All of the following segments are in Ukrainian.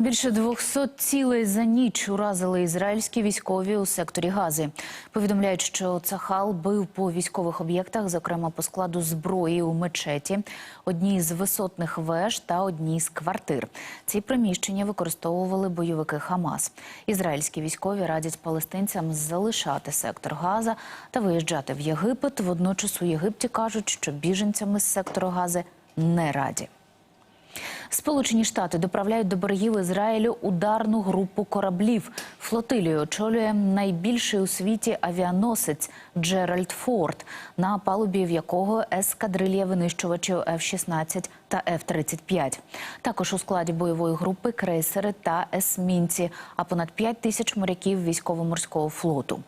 Більше 200 цілей за ніч уразили ізраїльські військові у секторі Гази. Повідомляють, що Цахал бив по військових об'єктах, зокрема по складу зброї у мечеті, одній з висотних веж та одній з квартир. Ці приміщення використовували бойовики Хамас. Ізраїльські військові радять палестинцям залишати сектор Газа та виїжджати в Єгипет. Водночас у Єгипті кажуть, що біженцями з сектору Гази не раді. Сполучені Штати доправляють до берегів Ізраїлю ударну групу кораблів. Флотилію очолює найбільший у світі авіаносець Джеральд Форд, на палубі в якого ескадрилья винищувачів F-16 та F-35. Також у складі бойової групи крейсери та есмінці, а понад 5 тисяч моряків військово-морського флоту.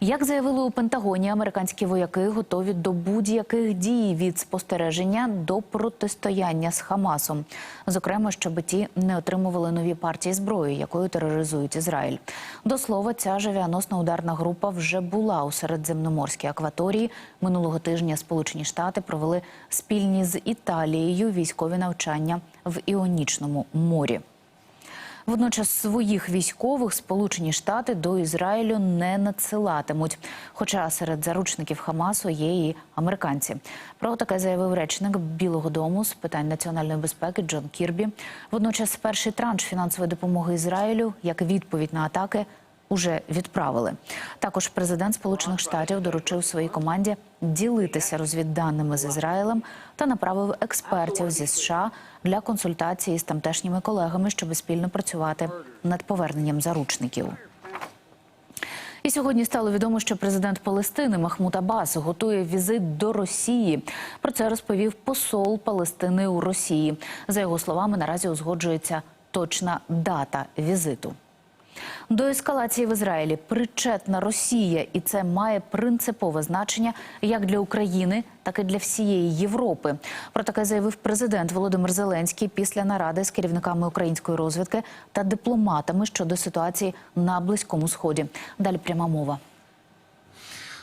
Як заявили у Пентагоні, американські вояки готові до будь-яких дій від спостереження до протистояння з Хамасом, зокрема, щоб ті не отримували нові партії зброї, якою тероризують Ізраїль. До слова, ця ж авіаносна ударна група вже була у середземноморській акваторії. Минулого тижня Сполучені Штати провели спільні з Італією військові навчання в Іонічному морі. Водночас своїх військових Сполучені Штати до Ізраїлю не надсилатимуть. Хоча серед заручників Хамасу є і американці. Про таке заявив речник Білого Дому з питань національної безпеки Джон Кірбі. Водночас перший транш фінансової допомоги Ізраїлю як відповідь на атаки. Уже відправили. Також президент Сполучених Штатів доручив своїй команді ділитися розвідданими з Ізраїлем та направив експертів зі США для консультації з тамтешніми колегами, щоб спільно працювати над поверненням заручників. І сьогодні стало відомо, що президент Палестини Махмуд Аббас готує візит до Росії. Про це розповів посол Палестини у Росії. За його словами, наразі узгоджується точна дата візиту. До ескалації в Ізраїлі причетна Росія, і це має принципове значення як для України, так і для всієї Європи. Про таке заявив президент Володимир Зеленський після наради з керівниками української розвідки та дипломатами щодо ситуації на близькому сході. Далі пряма мова.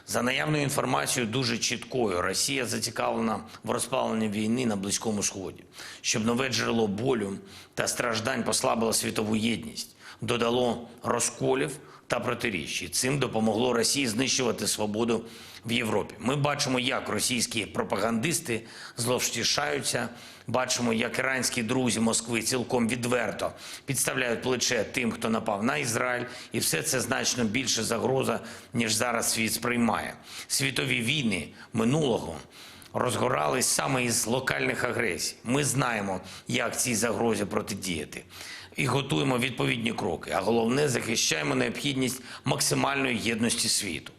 За наявною інформацією, дуже чіткою, Росія зацікавлена в розпаленні війни на Близькому Сході, щоб нове джерело болю та страждань послабило світову єдність, додало розколів та протиріч. І цим допомогло Росії знищувати свободу в Європі. Ми бачимо, як російські пропагандисти зловтішаються, бачимо, як іранські друзі Москви цілком відверто підставляють плече тим, хто напав на Ізраїль, і все це значно більше загроза, ніж зараз світ сприймає. Світові війни минулого розгорались саме із локальних агресій. Ми знаємо, як цій загрозі протидіяти. І готуємо відповідні кроки. А головне захищаємо необхідність максимальної єдності світу.